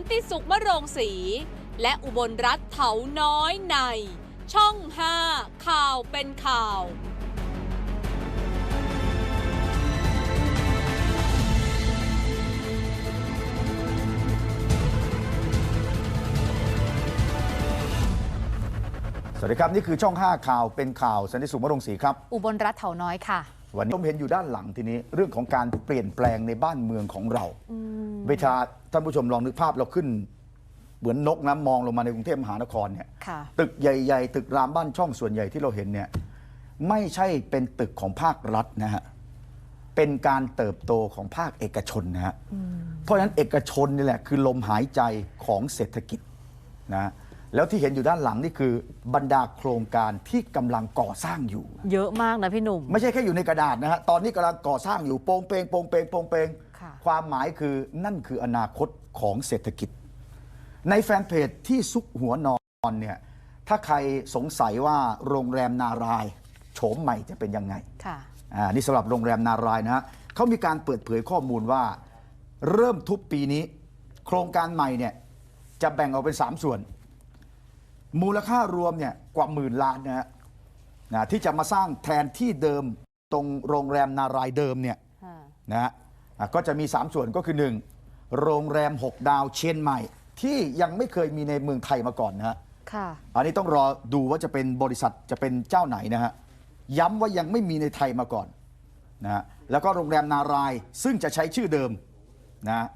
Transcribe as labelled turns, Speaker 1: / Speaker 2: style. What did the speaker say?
Speaker 1: นติสุขมะโรงศรีและอุบลรัฐเถาน้อยใน ช่อง 5 ข่าวเป็นข่าว
Speaker 2: สวัสดีครับ นี่คือช่อง 5 ข่าวเป็นข่าวสันติสุขมรงศรีครับ
Speaker 3: อุบลรัฐเถาน้อยค่ะ
Speaker 2: วันนี้ผมเห็นอยู่ด้านหลังทีนี้เรื่องของการเปลี่ยนแปลงในบ้านเมืองของเรา เวลาท่านผู้ชมลองนึกภาพเราขึ้น เหมือนนกน้ำมองลงมาในกรุงเทพมหานครเนี่ย
Speaker 3: ค่ะ
Speaker 2: ตึกใหญ่ ๆ ตึกรามบ้านช่องส่วนใหญ่ที่เราเห็นเนี่ย ไม่ใช่เป็นตึกของภาครัฐนะฮะ เป็นการเติบโตของภาคเอกชนนะฮะ เพราะฉะนั้นเอกชนนี่แหละคือลมหายใจของเศรษฐกิจนะ แล้วที่เห็นอยู่ด้านหลังนี่คือบรรดาโครงการที่กำลังก่อสร้างอยู่
Speaker 3: เยอะมากนะพี่หนุ่ม
Speaker 2: ไม่ใช่แค่อยู่ในกระดาษนะฮะตอนนี้กำลังก่อสร้างอยู่โปงเปงโปงเปงโปงเปง
Speaker 3: ค่ะ
Speaker 2: ความหมายคือนั่นคืออนาคตของเศรษฐกิจ ในแฟนเพจที่ซุกหัวนอนเนี่ยถ้าใครสงสัยว่าโรงแรมนารายณ์โฉมใหม่จะเป็นยังไง
Speaker 3: ค่ะ
Speaker 2: อ่านี่สำหรับโรงแรมนารายณ์นะฮะเขามีการเปิดเผยข้อมูลว่า เริ่มทุบปีนี้ โครงการใหม่เนี่ยจะแบ่งออกเป็น 3 ส่วน มูลค่ารวมเนี่ยกว่าหมื่นล้านนะฮะนะที่จะมาสร้างแทนที่เดิมตรงโรงแรมนารายณ์เดิมเนี่ยนะฮะอะก็จะมี 3 ส่วนก็คือ 1 โรงแรม 6 ดาวเชียงใหม่ ที่ยังไม่เคยมีในเมืองไทยมาก่อนนะฮะ
Speaker 3: ค่ะ
Speaker 2: อันนี้ต้องรอดูว่าจะเป็นบริษัทจะเป็นเจ้าไหนนะฮะ ย้ำว่ายังไม่มีในไทยมาก่อนนะฮะแล้วก็โรงแรมนารายณ์ซึ่งจะใช้ชื่อเดิมนะฮะ